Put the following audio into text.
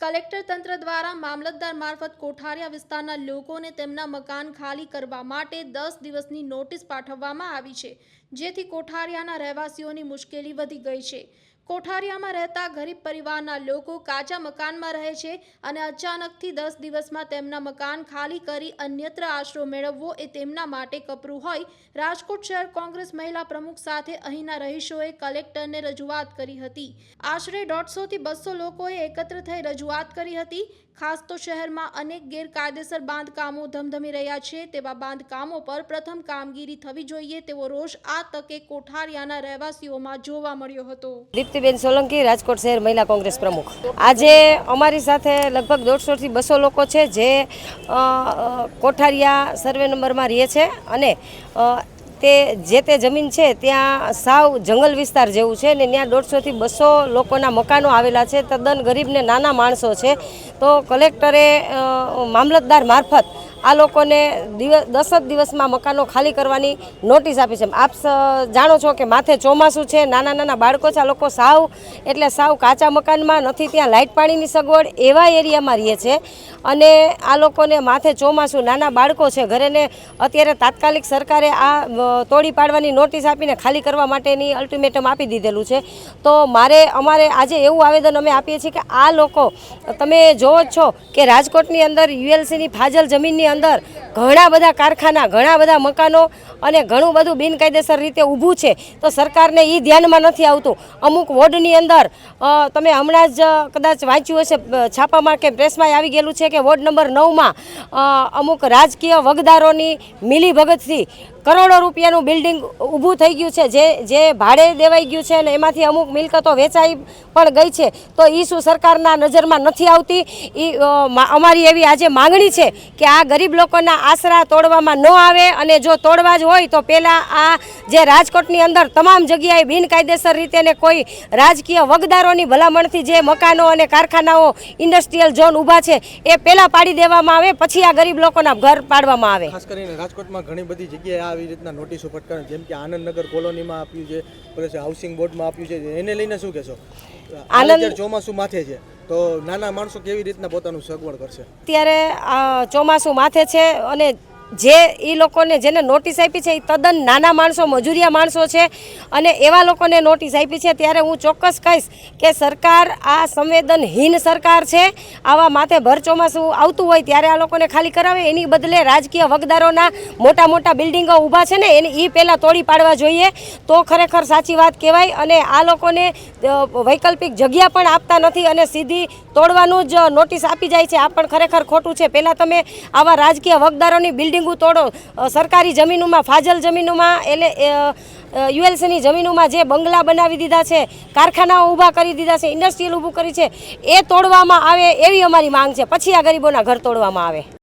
Collector તંત્ર દ્વારા મામલતદાર મારફત કોઠારિયા વિસ્તારના લોકોને તેમના મકાન ખાલી કરવા માટે દસ દિવસની નોટિસ પાઠવવામાં આવી છે, જેથી કોઠારિયાના રહેવાસીઓની મુશ્કેલી વધી ગઈ છે. કોઠારિયામાં રહેતા ગરીબ પરિવારના લોકો કાચા મકાનમાં રહે છે અને અચાનકથી દસ દિવસમાં તેમના મકાન ખાલી કરી અન્યત્ર આશરો મેળવવો એ તેમના માટે કપરું હોય. રાજકોટ શહેર કોંગ્રેસ મહિલા પ્રમુખ સાથે અહીંના રહીશોએ કલેક્ટરને રજૂઆત કરી હતી. આશરે દોઢસોથી બસો લોકોએ એકત્ર થઈ રજૂઆત કરી હતી. ખાસ તો શહેરમાં અનેક ગેરકાયદેસર બાંધકામો ધમધમી રહ્યા છે તેવા બાંધકામો પર પ્રથમ કામગીરી થવી જોઈએ તેવો રોષ આ તકે કોઠારિયાના રહેવાસીઓમાં જોવા મળ્યો હતો. દીપ્તિબેન સોલંકી, રાજકોટ શહેર મહિલા કોંગ્રેસ પ્રમુખ. આજે અમારી સાથે લગભગ દોઢસોથી બસો લોકો છે જે કોઠારિયા સર્વે નંબરમાં રહે છે અને તે જે તે જમીન છે ત્યાં સાવ જંગલ વિસ્તાર જેવું છે ને ત્યાં દોઢસોથી બસો લોકોના મકાનો આવેલા છે. તદ્દન ગરીબને નાના માણસો છે. તો કલેક્ટરે મામલતદાર મારફત આ લોકોને દિવસ દસ જ દિવસમાં મકાનો ખાલી કરવાની નોટિસ આપી છે. આપ જાણો છો કે માથે ચોમાસું છે, નાના નાના બાળકો છે, આ લોકો સાવ એટલે સાવ કાચા મકાનમાં નથી, ત્યાં લાઇટ પાણીની સગવડ એવા એરિયામાં રહે છે. અને આ લોકોને માથે ચોમાસું, નાના બાળકો છે, ઘરેને અત્યારે તાત્કાલિક સરકારે આ તોડી પાડવાની નોટિસ આપીને ખાલી કરવા માટેની અલ્ટિમેટમ આપી દીધેલું છે. તો મારે અમારે આજે એવું આવેદન અમે આપીએ છીએ કે આ લોકો, તમે જોવો જ છો કે રાજકોટની અંદર યુએલસીની ફાજલ જમીનની અંદર ઘણા બધા કારખાના, ઘણા બધા મકાનો અને ઘણું બધું બિનકાયદેસર રીતે ઊભું છે. તો સરકારને એ ધ્યાનમાં નથી આવતું. અમુક વોર્ડની અંદર તમે હમણાં જ કદાચ વાંચ્યું હશે છાપામાં કે પ્રેસમાં આવી ગયેલું છે કે વોર્ડ નંબર નવમાં અમુક રાજકીય વગદારોની મિલીભગતથી કરોડો રૂપિયાનું બિલ્ડિંગ ઊભું થઈ ગયું છે, જે જે ભાડે દેવાઈ ગયું છે અને એમાંથી અમુક મિલકતો વેચાઈ પણ ગઈ છે. તો એ શું સરકારના નજરમાં નથી આવતી? એ અમારી એવી આજે માંગણી છે કે આ ગરીબ લોકોના આશરા તોડવામાં ન આવે અને જો તોડવા જ હોય તો પહેલાં આ જે રાજકોટની અંદર તમામ જગ્યાએ બિનકાયદેસર રીતે ને કોઈ રાજકીય વગદારોની ભલામણથી જે મકાનો અને કારખાનાઓ ઇન્ડસ્ટ્રીયલ ઝોન ઊભા છે, એ પહેલાં પાડી દેવામાં આવે, પછી આ ગરીબ લોકોના ઘર પાડવામાં આવે. ખાસ કરીને રાજકોટમાં ઘણી બધી જગ્યાએ આવી રીતના નોટિસો ફટકાર જેમ કે આનંદનગર કોલોનીમાં આપ્યું છે પછી હાઉસિંગ બોર્ડમાં આપ્યું છે એને લઈને શું કહેશો? આનંદ- ચોમાસું માથે છે તો નાના માણસો કેવી રીતના પોતાનું સગવડ કરશે? અત્યારે આ ચોમાસું માથે છે અને જે એ લોકોને જેને નોટિસ આપી છે એ તદ્દન નાના માણસો, મજૂરિયા માણસો છે. અને એવા લોકોને નોટિસ આપી છે ત્યારે હું ચોક્કસ કહીશ કે સરકાર આ સંવેદનહીન સરકાર છે. આવા માથે ભર ચોમાસું આવતું હોય ત્યારે આ લોકોને ખાલી કરાવે. એની બદલે રાજકીય વગદારોના મોટા મોટા બિલ્ડિંગો ઊભા છે ને એને એ પહેલાં તોડી પાડવા જોઈએ. તો ખરેખર સાચી વાત કહેવાય અને આ લોકોને વૈકલ્પિક જગ્યા પણ આપતા નથી અને સીધી તોડવાનું જ નોટિસ આપી જાય છે. આ પણ ખરેખર ખોટું છે. પહેલાં તમે આવા રાજકીય વગદારોની બિલ્ડિંગો તોડો સરકારી જમીનોમાં, ફાજલ જમીનોમાં, એટલે યુએલસીની જમીનોમાં જે બંગલા બનાવી દીધા છે, કારખાનાઓ ઊભા કરી દીધા છે, ઇન્ડસ્ટ્રીયલ ઊભું કરી છે, એ તોડવામાં આવે એવી અમારી માંગ છે. પછી આ ગરીબોના ઘર તોડવામાં આવે.